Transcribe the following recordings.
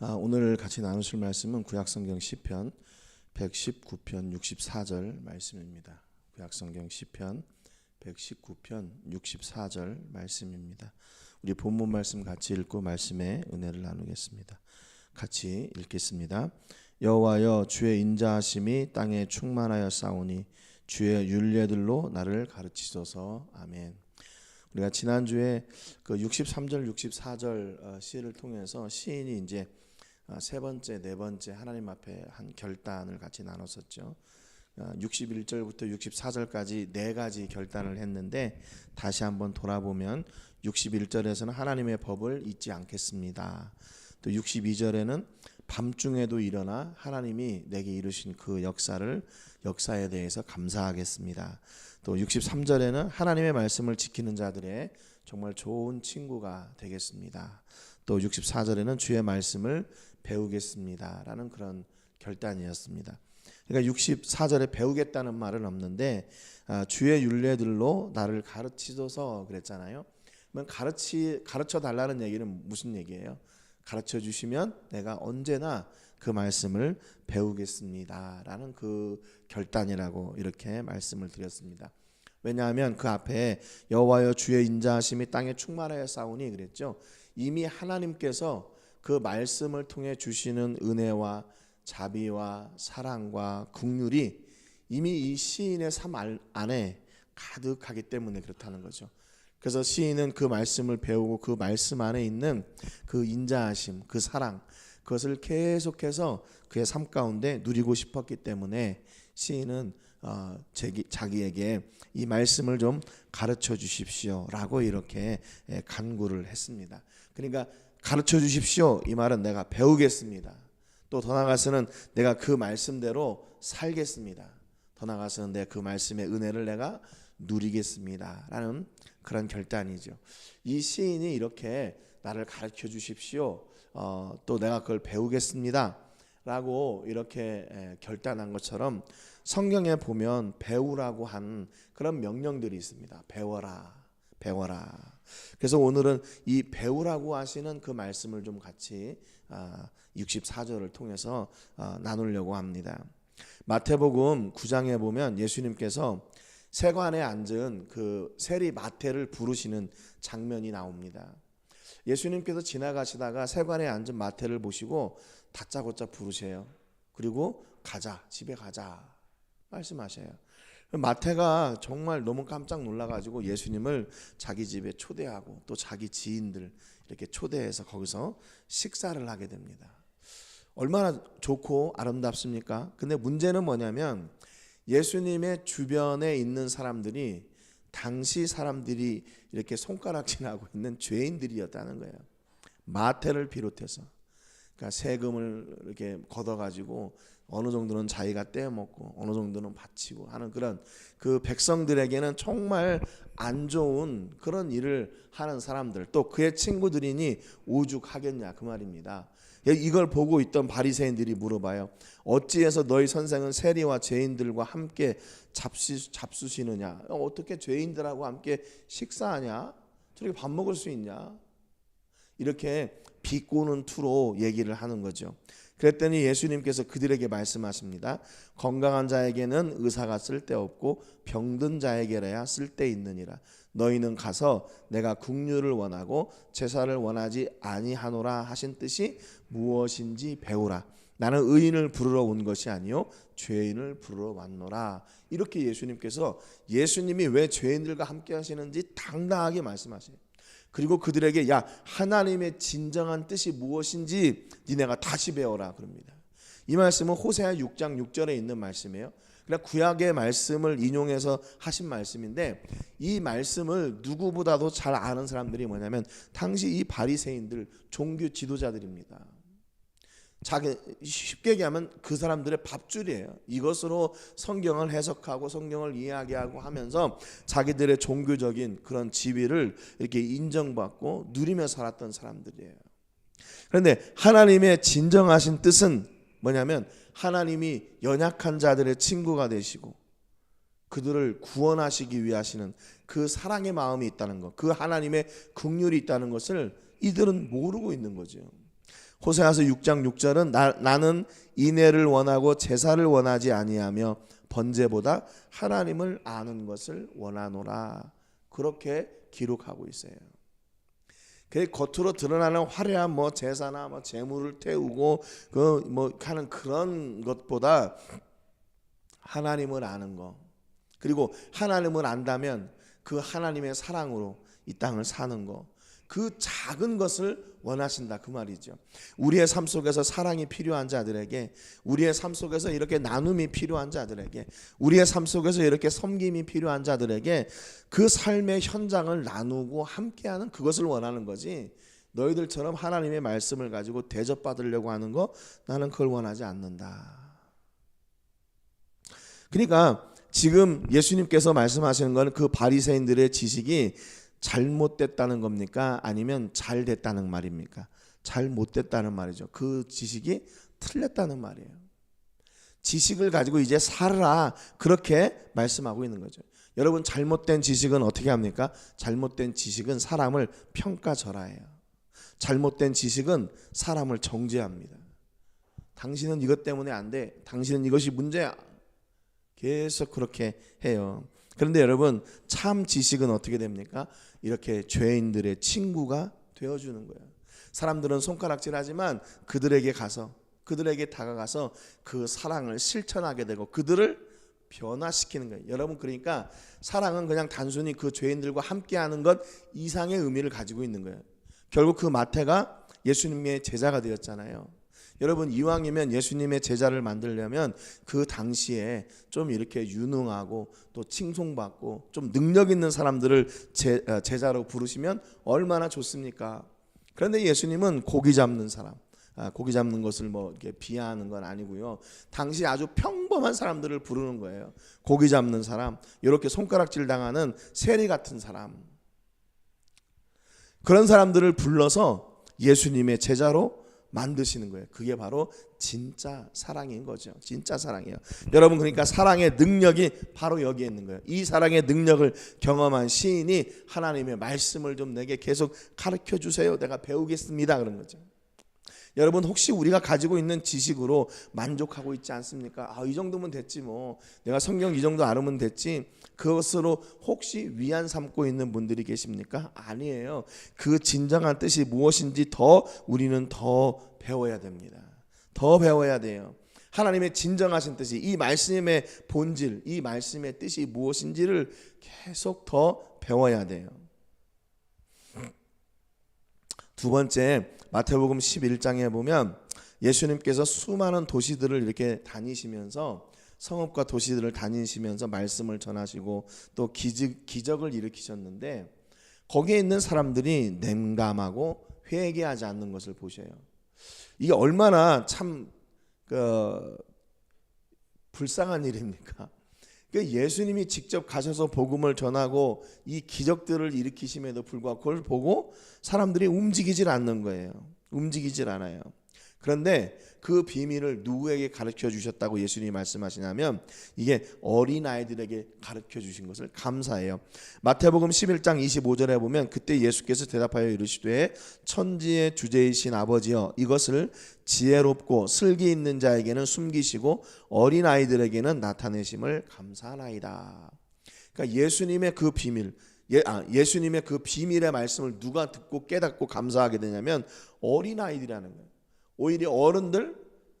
아, 오늘 같이 나누실 말씀은 구약성경 시편 119편 64절 말씀입니다. 구약성경 시편 119편 64절 말씀입니다. 우리 본문 말씀 같이 읽고 말씀의 은혜를 나누겠습니다. 같이 읽겠습니다. 여호와여 주의 인자하심이 땅에 충만하여 싸우니 주의 윤례들로 나를 가르치소서. 아멘. 우리가 지난주에 그 63절 64절 어, 시를 통해서 시인이 이제 어, 세 번째 네 번째 하나님 앞에 한 결단을 같이 나눴었죠. 61절부터 64절까지 네 가지 결단을 했는데 다시 한번 돌아보면 61절에서는 하나님의 법을 잊지 않겠습니다. 또 62절에는 밤중에도 일어나 하나님이 내게 이루신 그 역사를 역사에 대해서 감사하겠습니다. 또 63절에는 하나님의 말씀을 지키는 자들의 정말 좋은 친구가 되겠습니다. 또 64절에는 주의 말씀을 배우겠습니다라는 그런 결단이었습니다. 그러니까 64절에 배우겠다는 말은 없는데 아, 주의 윤례들로 나를 가르치소서 그랬잖아요. 그러면 가르치 가르쳐 달라는 얘기는 무슨 얘기예요? 가르쳐 주시면 내가 언제나 그 말씀을 배우겠습니다라는 그 결단이라고 이렇게 말씀을 드렸습니다. 왜냐하면 그 앞에 여호와여 주의 인자하심이 땅에 충만하여 싸우니 그랬죠. 이미 하나님께서 그 말씀을 통해 주시는 은혜와 자비와 사랑과 긍휼이 이미 이 시인의 삶 안에 가득하기 때문에 그렇다는 거죠. 그래서 시인은 그 말씀을 배우고 그 말씀 안에 있는 그 인자하심, 그 사랑, 그것을 계속해서 그의 삶 가운데 누리고 싶었기 때문에 시인은 어, 자기에게 이 말씀을 좀 가르쳐 주십시오라고 이렇게 간구를 했습니다. 그러니까 가르쳐 주십시오. 이 말은 내가 배우겠습니다. 또 더 나아가서는 내가 그 말씀대로 살겠습니다. 더 나아가서는 내 그 말씀의 은혜를 내가 누리겠습니다 라는 그런 결단이죠. 이 시인이 이렇게 나를 가르쳐 주십시오. 어, 또 내가 그걸 배우겠습니다. 라고 이렇게 결단한 것처럼 성경에 보면 배우라고 한 그런 명령들이 있습니다. 배워라. 배워라. 그래서 오늘은 이 배우라고 하시는 그 말씀을 좀 같이 64절을 아, 통해서 아, 나누려고 합니다. 마태복음 9장에 보면 예수님께서 세관에 앉은 그 세리 마태를 부르시는 장면이 나옵니다. 예수님께서 지나가시다가 세관에 앉은 마태를 보시고 다짜고짜 부르세요. 그리고 가자, 집에 가자 말씀하셔요. 마태가 정말 너무 깜짝 놀라가지고 예수님을 자기 집에 초대하고 또 자기 지인들 이렇게 초대해서 거기서 식사를 하게 됩니다. 얼마나 좋고 아름답습니까? 근데 문제는 뭐냐면 예수님의 주변에 있는 사람들이 당시 사람들이 이렇게 손가락질하고 있는 죄인들이었다는 거예요. 마태를 비롯해서 그러니까 세금을 이렇게 걷어가지고 어느 정도는 자기가 떼먹고 어느 정도는 바치고 하는 그런 그 백성들에게는 정말 안 좋은 그런 일을 하는 사람들 또 그의 친구들이니 오죽하겠냐 그 말입니다. 이걸 보고 있던 바리새인들이 물어봐요. 어찌해서 너희 선생은 세리와 죄인들과 함께 잡수, 잡수시느냐? 어떻게 죄인들하고 함께 식사하냐? 저렇게 밥 먹을 수 있냐? 이렇게 비꼬는 투로 얘기를 하는 거죠. 그랬더니 예수님께서 그들에게 말씀하십니다. 건강한 자에게는 의사가 쓸데없고 병든 자에게라야 쓸데있느니라. 너희는 가서 내가 국류를 원하고 제사를 원하지 아니하노라 하신 뜻이 무엇인지 배우라. 나는 의인을 부르러 온 것이 아니요 죄인을 부르러 왔노라. 이렇게 예수님께서 예수님이 왜 죄인들과 함께 하시는지 당당하게 말씀하세요. 그리고 그들에게 야 하나님의 진정한 뜻이 무엇인지 니네가 다시 배워라 그럽니다. 이 말씀은 호세아 6장 6절에 있는 말씀이에요. 그러니까 구약의 말씀을 인용해서 하신 말씀인데 이 말씀을 누구보다도 잘 아는 사람들이 뭐냐면 당시 이 바리새인들 종교 지도자들입니다. 자기 쉽게 얘기하면 그 사람들의 밥줄이에요. 이것으로 성경을 해석하고 성경을 이야기하고 하면서 자기들의 종교적인 그런 지위를 이렇게 인정받고 누리며 살았던 사람들이에요. 그런데 하나님의 진정하신 뜻은 뭐냐면 하나님이 연약한 자들의 친구가 되시고 그들을 구원하시기 위하시는 그 사랑의 마음이 있다는 것, 그 하나님의 긍휼이 있다는 것을 이들은 모르고 있는 거죠. 호세아서 6장 6절은 나, 나는 인애를 원하고 제사를 원하지 아니하며 번제보다 하나님을 아는 것을 원하노라. 그렇게 기록하고 있어요. 그 겉으로 드러나는 화려한 뭐 제사나 뭐 재물을 태우고 그 뭐 하는 그런 것보다 하나님을 아는 거 그리고 하나님을 안다면 그 하나님의 사랑으로 이 땅을 사는 거. 그 작은 것을 원하신다 그 말이죠. 우리의 삶 속에서 사랑이 필요한 자들에게 우리의 삶 속에서 이렇게 나눔이 필요한 자들에게 우리의 삶 속에서 이렇게 섬김이 필요한 자들에게 그 삶의 현장을 나누고 함께하는 그것을 원하는 거지. 너희들처럼 하나님의 말씀을 가지고 대접받으려고 하는 거 나는 그걸 원하지 않는다. 그러니까 지금 예수님께서 말씀하시는 건 그 바리새인들의 지식이 잘못됐다는 겁니까? 아니면 잘 됐다는 말입니까? 잘못됐다는 말이죠. 그 지식이 틀렸다는 말이에요. 지식을 가지고 이제 살아라 그렇게 말씀하고 있는 거죠. 여러분 잘못된 지식은 어떻게 합니까? 잘못된 지식은 사람을 평가절하해요. 잘못된 지식은 사람을 정죄합니다. 당신은 이것 때문에 안 돼. 당신은 이것이 문제야. 계속 그렇게 해요. 그런데 여러분 참 지식은 어떻게 됩니까? 이렇게 죄인들의 친구가 되어주는 거예요. 사람들은 손가락질하지만 그들에게 가서 그들에게 다가가서 그 사랑을 실천하게 되고 그들을 변화시키는 거예요. 여러분 그러니까 사랑은 그냥 단순히 그 죄인들과 함께하는 것 이상의 의미를 가지고 있는 거예요. 결국 그 마태가 예수님의 제자가 되었잖아요. 여러분 이왕이면 예수님의 제자를 만들려면 그 당시에 좀 이렇게 유능하고 또 칭송받고 좀 능력 있는 사람들을 제, 어, 제자로 부르시면 얼마나 좋습니까? 그런데 예수님은 고기 잡는 사람, 아, 고기 잡는 것을 뭐 이렇게 비하하는 건 아니고요. 당시 아주 평범한 사람들을 부르는 거예요. 고기 잡는 사람, 이렇게 손가락질 당하는 세리 같은 사람. 그런 사람들을 불러서 예수님의 제자로 만드시는 거예요. 그게 바로 진짜 사랑인 거죠. 진짜 사랑이에요. 여러분 그러니까 사랑의 능력이 바로 여기에 있는 거예요. 이 사랑의 능력을 경험한 시인이 하나님의 말씀을 좀 내게 계속 가르쳐 주세요. 내가 배우겠습니다. 그런 거죠. 여러분 혹시 우리가 가지고 있는 지식으로 만족하고 있지 않습니까? 아, 이 정도면 됐지 뭐. 내가 성경 이 정도 알으면 됐지. 그것으로 혹시 위안 삼고 있는 분들이 계십니까? 아니에요. 그 진정한 뜻이 무엇인지 더 우리는 더 배워야 됩니다. 더 배워야 돼요. 하나님의 진정하신 뜻이 이 말씀의 본질, 이 말씀의 뜻이 무엇인지를 계속 더 배워야 돼요. 두 번째 마태복음 11장에 보면 예수님께서 수많은 도시들을 이렇게 다니시면서 성읍과 도시들을 다니시면서 말씀을 전하시고 또 기적, 기적을 일으키셨는데 거기에 있는 사람들이 냉담하고 회개하지 않는 것을 보셔요. 이게 얼마나 참 그, 불쌍한 일입니까? 그 예수님이 직접 가셔서 복음을 전하고 이 기적들을 일으키심에도 불구하고 그걸 보고 사람들이 움직이질 않는 거예요. 움직이질 않아요. 그런데 그 비밀을 누구에게 가르쳐 주셨다고 예수님이 말씀하시냐면 이게 어린 아이들에게 가르쳐 주신 것을 감사해요. 마태복음 11장 25절에 보면 그때 예수께서 대답하여 이르시되 천지의 주제이신 아버지여 이것을 지혜롭고 슬기 있는 자에게는 숨기시고 어린 아이들에게는 나타내심을 감사하나이다. 그러니까 예수님의 그 비밀 예, 아, 예수님의 그 비밀의 말씀을 누가 듣고 깨닫고 감사하게 되냐면 어린 아이들이라는 거예요. 오히려 어른들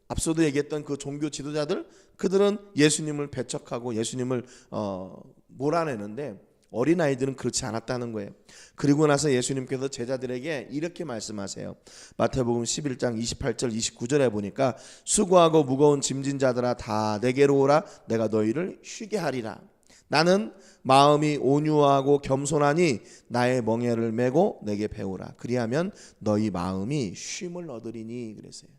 앞서도 얘기했던 그 종교 지도자들 그들은 예수님을 배척하고 예수님을 어, 몰아내는데 어린 아이들은 그렇지 않았다는 거예요. 그리고 나서 예수님께서 제자들에게 이렇게 말씀하세요. 마태복음 11장 28절 29절에 보니까 수고하고 무거운 짐진 자들아 다 내게로 오라 내가 너희를 쉬게 하리라. 나는 마음이 온유하고 겸손하니 나의 멍에를 메고 내게 배우라. 그리하면 너희 마음이 쉼을 얻으리니 그랬어요.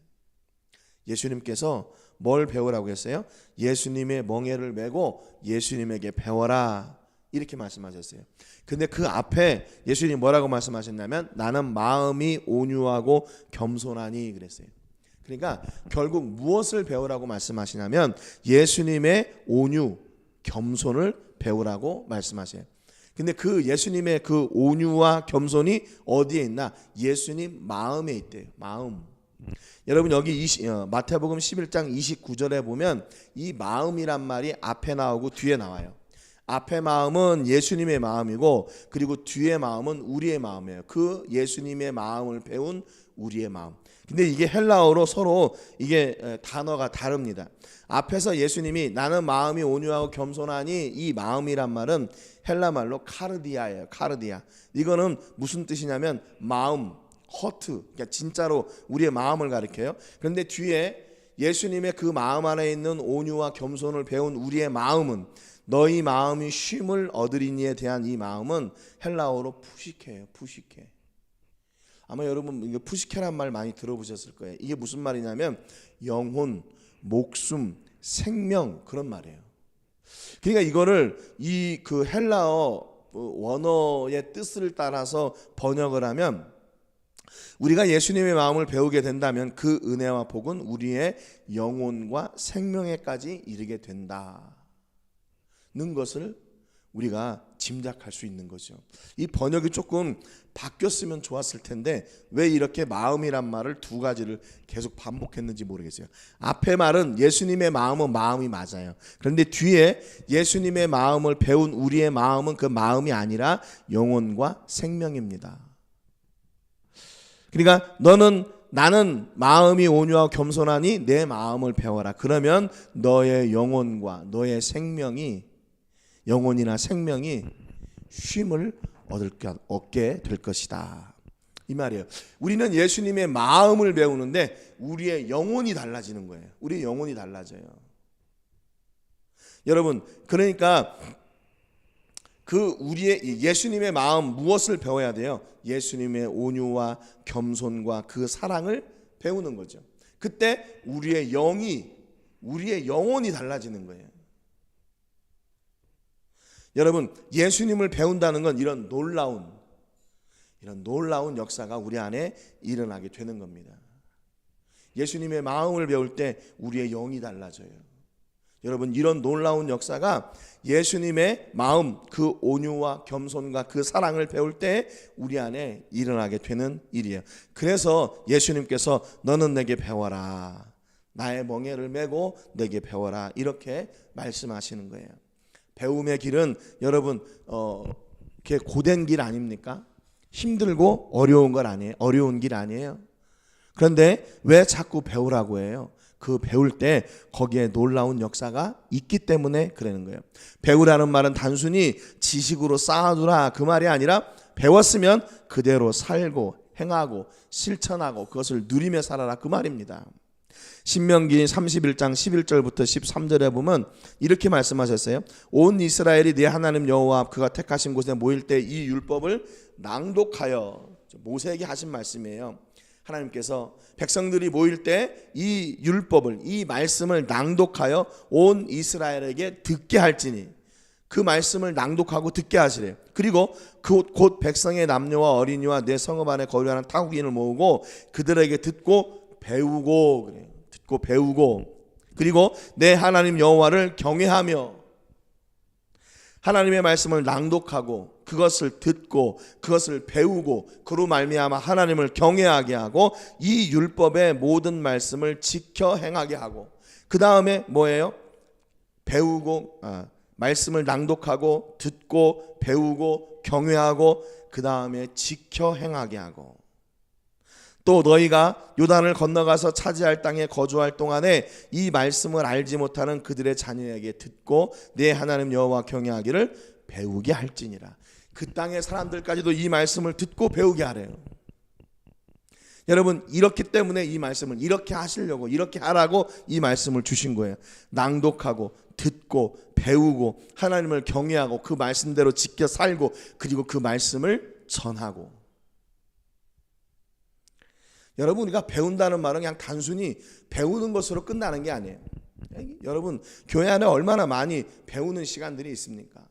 예수님께서 뭘 배우라고 했어요? 예수님의 멍에를 메고 예수님에게 배워라. 이렇게 말씀하셨어요. 근데 그 앞에 예수님이 뭐라고 말씀하셨냐면 나는 마음이 온유하고 겸손하니 그랬어요. 그러니까 결국 무엇을 배우라고 말씀하시냐면 예수님의 온유, 겸손을 배우라고 말씀하세요. 근데 그 예수님의 그 온유와 겸손이 어디에 있나? 예수님 마음에 있대요. 마음. 여러분 여기 20, 어, 마태복음 11장 29절에 보면 이 마음이란 말이 앞에 나오고 뒤에 나와요. 앞에 마음은 예수님의 마음이고 그리고 뒤에 마음은 우리의 마음이에요. 그 예수님의 마음을 배운 우리의 마음. 근데 이게 헬라어로 서로 이게 에, 단어가 다릅니다. 앞에서 예수님이 나는 마음이 온유하고 겸손하니 이 마음이란 말은 헬라 말로 카르디아예요. 카르디아. 이거는 무슨 뜻이냐면 마음, 허트. 그러니까 진짜로 우리의 마음을 가리켜요. 그런데 뒤에 예수님의 그 마음 안에 있는 온유와 겸손을 배운 우리의 마음은 너희 마음이 쉼을 얻으리니에 대한 이 마음은 헬라어로 푸시케예요. 푸시케. 아마 여러분 이거 푸시케란 말 많이 들어보셨을 거예요. 이게 무슨 말이냐면 영혼, 목숨, 생명 그런 말이에요. 그러니까 이거를 이 그 헬라어 어, 원어의 뜻을 따라서 번역을 하면 우리가 예수님의 마음을 배우게 된다면 그 은혜와 복은 우리의 영혼과 생명에까지 이르게 된다는 것을 우리가 짐작할 수 있는 거죠. 이 번역이 조금 바뀌었으면 좋았을 텐데 왜 이렇게 마음이란 말을 두 가지를 계속 반복했는지 모르겠어요. 앞에 말은 예수님의 마음은 마음이 맞아요. 그런데 뒤에 예수님의 마음을 배운 우리의 마음은 그 마음이 아니라 영혼과 생명입니다. 그러니까 너는 나는 마음이 온유하고 겸손하니 내 마음을 배워라. 그러면 너의 영혼과 너의 생명이 영혼이나 생명이 쉼을 얻게 될 것이다. 이 말이에요. 우리는 예수님의 마음을 배우는데 우리의 영혼이 달라지는 거예요. 우리의 영혼이 달라져요. 여러분, 그러니까 그 우리의 이 예수님의 마음 무엇을 배워야 돼요? 예수님의 온유와 겸손과 그 사랑을 배우는 거죠. 그때 우리의 영이 우리의 영혼이 달라지는 거예요. 여러분, 예수님을 배운다는 건 이런 놀라운 이런 놀라운 역사가 우리 안에 일어나게 되는 겁니다. 예수님의 마음을 배울 때 우리의 영이 달라져요. 여러분 이런 놀라운 역사가 예수님의 마음 그 온유와 겸손과 그 사랑을 배울 때 우리 안에 일어나게 되는 일이에요. 그래서 예수님께서 너는 내게 배워라. 나의 멍에를 메고 내게 배워라. 이렇게 말씀하시는 거예요. 배움의 길은 여러분 어 이렇게 고된 길 아닙니까? 힘들고 어려운 건 아니에요. 어려운 길 아니에요. 그런데 왜 자꾸 배우라고 해요? 그 배울 때 거기에 놀라운 역사가 있기 때문에 그러는 거예요. 배우라는 말은 단순히 지식으로 쌓아두라 그 말이 아니라 배웠으면 그대로 살고 행하고 실천하고 그것을 누리며 살아라 그 말입니다. 신명기 31장 11절부터 13절에 보면 이렇게 말씀하셨어요. 온 이스라엘이 네 하나님 여호와 그가 택하신 곳에 모일 때 이 율법을 낭독하여 모세에게 하신 말씀이에요. 하나님께서 백성들이 모일 때 이 율법을 이 말씀을 낭독하여 온 이스라엘에게 듣게 할지니 그 말씀을 낭독하고 듣게 하시래요. 그리고 그곧 백성의 남녀와 어린이와 내 성읍 안에 거류하는 타국인을 모으고 그들에게 듣고 배우고. 듣고 배우고 그리고 내 하나님 여호와를 경외하며 하나님의 말씀을 낭독하고 그것을 듣고 그것을 배우고 그로 말미암아 하나님을 경외하게 하고 이 율법의 모든 말씀을 지켜 행하게 하고 그 다음에 뭐예요? 배우고 아, 말씀을 낭독하고 듣고 배우고 경외하고 그 다음에 지켜 행하게 하고 또 너희가 요단을 건너가서 차지할 땅에 거주할 동안에 이 말씀을 알지 못하는 그들의 자녀에게 듣고 내 하나님 여호와 경외하기를 배우게 할지니라. 그 땅의 사람들까지도 이 말씀을 듣고 배우게 하래요. 여러분 이렇기 때문에 이 말씀을 이렇게 하시려고 이렇게 하라고 이 말씀을 주신 거예요. 낭독하고 듣고 배우고 하나님을 경외하고 그 말씀대로 지켜 살고 그리고 그 말씀을 전하고 여러분 우리가 배운다는 말은 그냥 단순히 배우는 것으로 끝나는 게 아니에요. 여러분 교회 안에 얼마나 많이 배우는 시간들이 있습니까?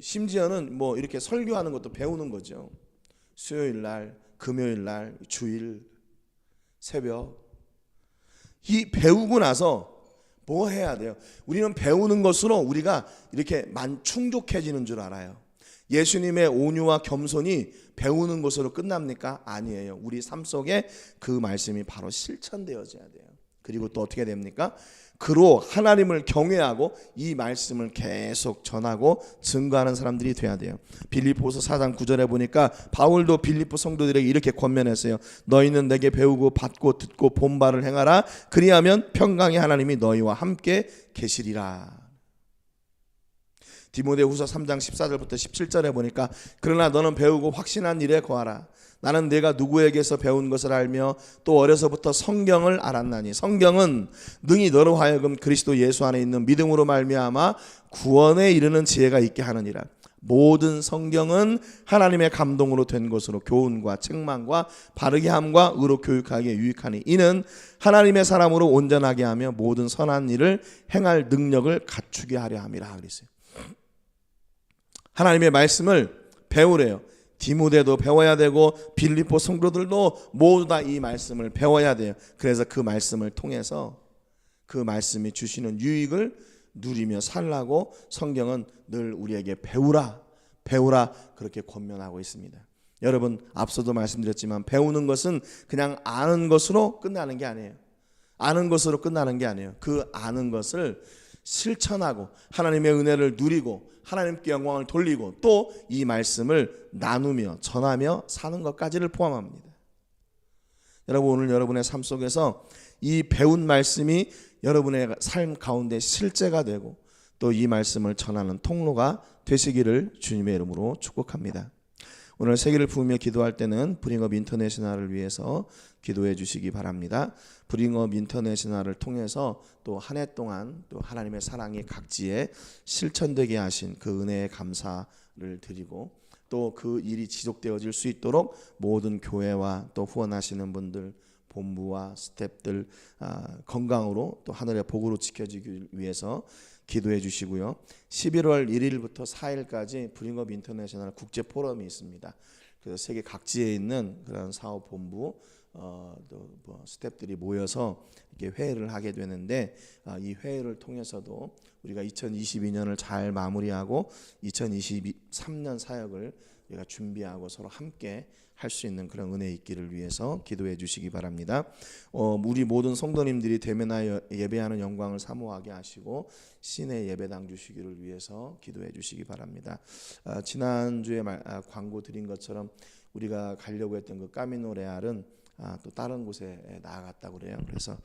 심지어는 뭐 이렇게 설교하는 것도 배우는 거죠. 수요일 날, 금요일 날, 주일, 새벽 이 배우고 나서 뭐 해야 돼요? 우리는 배우는 것으로 우리가 이렇게 만 충족해지는 줄 알아요. 예수님의 온유와 겸손이 배우는 것으로 끝납니까? 아니에요. 우리 삶 속에 그 말씀이 바로 실천되어져야 돼요. 그리고 또 어떻게 됩니까? 그로 하나님을 경외하고 이 말씀을 계속 전하고 증거하는 사람들이 돼야 돼요. 빌립보서 4장 9절에 보니까 바울도 빌립보 성도들에게 이렇게 권면했어요. 너희는 내게 배우고 받고 듣고 본바를 행하라. 그리하면 평강의 하나님이 너희와 함께 계시리라. 디모데후서 3장 14절부터 17절에 보니까 그러나 너는 배우고 확신한 일에 거하라. 나는 내가 누구에게서 배운 것을 알며 또 어려서부터 성경을 알았나니 성경은 능히 너로 하여금 그리스도 예수 안에 있는 믿음으로 말미암아 구원에 이르는 지혜가 있게 하느니라. 모든 성경은 하나님의 감동으로 된 것으로 교훈과 책망과 바르게 함과 의로 교육하기에 유익하니 이는 하나님의 사람으로 온전하게 하며 모든 선한 일을 행할 능력을 갖추게 하려 함이라 그랬어요. 하나님의 말씀을 배우래요. 디모데도 배워야 되고 빌립보 성도들도 모두 다 이 말씀을 배워야 돼요. 그래서 그 말씀을 통해서 그 말씀이 주시는 유익을 누리며 살라고 성경은 늘 우리에게 배우라, 배우라 그렇게 권면하고 있습니다. 여러분 앞서도 말씀드렸지만 배우는 것은 그냥 아는 것으로 끝나는 게 아니에요. 아는 것으로 끝나는 게 아니에요. 그 아는 것을 실천하고 하나님의 은혜를 누리고 하나님께 영광을 돌리고 또 이 말씀을 나누며 전하며 사는 것까지를 포함합니다. 여러분 오늘 여러분의 삶 속에서 이 배운 말씀이 여러분의 삶 가운데 실제가 되고 또 이 말씀을 전하는 통로가 되시기를 주님의 이름으로 축복합니다. 오늘 세계를 부으며 기도할 때는 브링업 인터내셔널을 위해서 기도해 주시기 바랍니다. 브링업 인터내셔널을 통해서 또 한 해 동안 또 하나님의 사랑이 각지에 실천되게 하신 그 은혜에 감사를 드리고 또 그 일이 지속되어질 수 있도록 모든 교회와 또 후원하시는 분들 본부와 스탭들 아, 건강으로 또 하늘의 복으로 지켜지기 위해서 기도해 주시고요. 11월 1일부터 4일까지 브링업 인터내셔널 국제 포럼이 있습니다. 그래서 세계 각지에 있는 그런 사업 본부 어, 또뭐 스탭들이 모여서 이렇게 회의를 하게 되는데 아, 이 회의를 통해서도 우리가 2022년을 잘 마무리하고 2023년 사역을 우리가 준비하고 서로 함께 할 수 있는 그런 은혜 있기를 위해서 기도해 주시기 바랍니다. 어, 우리 모든 성도님들이 대면하여 예배하는 영광을 사모하게 하시고 신의 예배당 주시기를 위해서 기도해 주시기 바랍니다. 아, 지난주에 말, 아, 광고 드린 것처럼 우리가 가려고 했던 그 까미노 레알은 아, 또 다른 곳에 나아갔다고 그래요. 그래서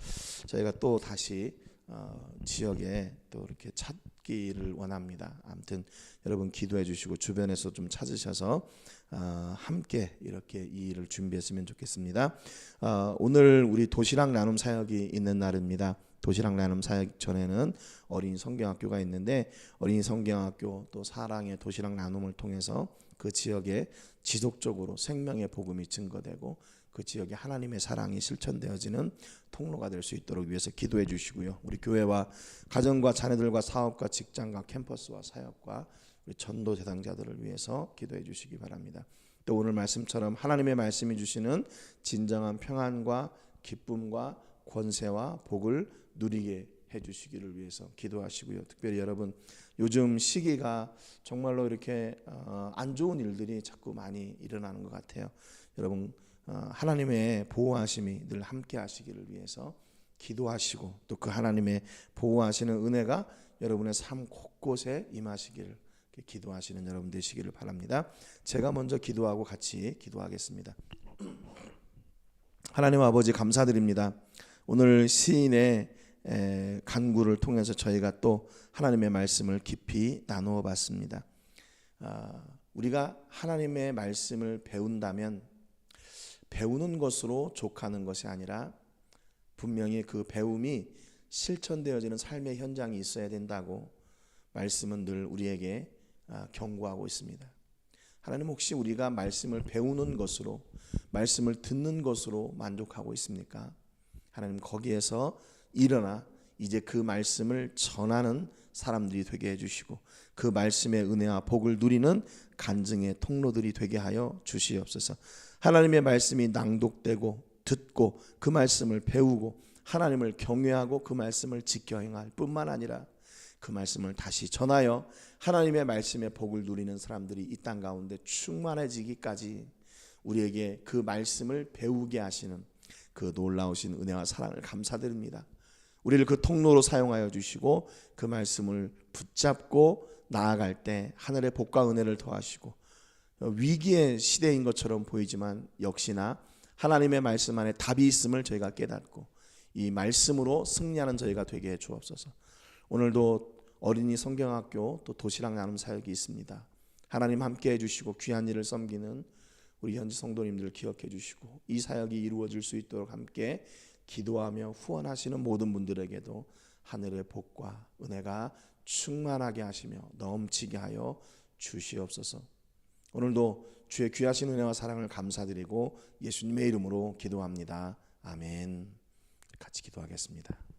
저희가 또 다시 어, 지역에 또 이렇게 찾기를 원합니다. 아무튼 여러분 기도해 주시고 주변에서 좀 찾으셔서 어, 함께 이렇게 이 일을 준비했으면 좋겠습니다. 어, 오늘 우리 도시락 나눔 사역이 있는 날입니다. 도시락 나눔 사역 전에는 어린이 성경학교가 있는데 어린이 성경학교 또 사랑의 도시락 나눔을 통해서 그 지역에 지속적으로 생명의 복음이 증거되고 그 지역에 하나님의 사랑이 실천되어지는 통로가 될 수 있도록 위해서 기도해 주시고요. 우리 교회와 가정과 자녀들과 사업과 직장과 캠퍼스와 사역과 우리 전도 대상자들을 위해서 기도해 주시기 바랍니다. 또 오늘 말씀처럼 하나님의 말씀이 주시는 진정한 평안과 기쁨과 권세와 복을 누리게 해 주시기를 위해서 기도하시고요. 특별히 여러분 요즘 시기가 정말로 이렇게 어, 안 좋은 일들이 자꾸 많이 일어나는 것 같아요. 여러분 어, 하나님의 보호하심이 늘 함께 하시기를 위해서 기도하시고 또 그 하나님의 보호하시는 은혜가 여러분의 삶 곳곳에 임하시기를 기도하시는 여러분 되시기를 바랍니다. 제가 먼저 기도하고 같이 기도하겠습니다. 하나님 아버지 감사드립니다. 오늘 시인의 간구를 통해서 저희가 또 하나님의 말씀을 깊이 나누어 봤습니다. 아, 우리가 하나님의 말씀을 배운다면 배우는 것으로 족하는 것이 아니라 분명히 그 배움이 실천되어지는 삶의 현장이 있어야 된다고 말씀은 늘 우리에게 아, 경고하고 있습니다. 하나님 혹시 우리가 말씀을 배우는 것으로 말씀을 듣는 것으로 만족하고 있습니까? 하나님 거기에서 일어나 이제 그 말씀을 전하는 사람들이 되게 해주시고 그 말씀의 은혜와 복을 누리는 간증의 통로들이 되게 하여 주시옵소서. 하나님의 말씀이 낭독되고 듣고 그 말씀을 배우고 하나님을 경외하고 그 말씀을 지켜 행할 뿐만 아니라 그 말씀을 다시 전하여 하나님의 말씀의 복을 누리는 사람들이 이 땅 가운데 충만해지기까지 우리에게 그 말씀을 배우게 하시는 그 놀라우신 은혜와 사랑을 감사드립니다. 우리를 그 통로로 사용하여 주시고 그 말씀을 붙잡고 나아갈 때 하늘의 복과 은혜를 더하시고 위기의 시대인 것처럼 보이지만 역시나 하나님의 말씀 안에 답이 있음을 저희가 깨닫고 이 말씀으로 승리하는 저희가 되게 해 주옵소서. 오늘도 어린이 성경학교 또 도시락 나눔 사역이 있습니다. 하나님 함께 해주시고 귀한 일을 섬기는 우리 현지 성도님들 기억해 주시고 이 사역이 이루어질 수 있도록 함께 기도하며 후원하시는 모든 분들에게도 하늘의 복과 은혜가 충만하게 하시며 넘치게 하여 주시옵소서. 오늘도 주의 귀하신 은혜와 사랑을 감사드리고 예수님의 이름으로 기도합니다. 아멘. 같이 기도하겠습니다.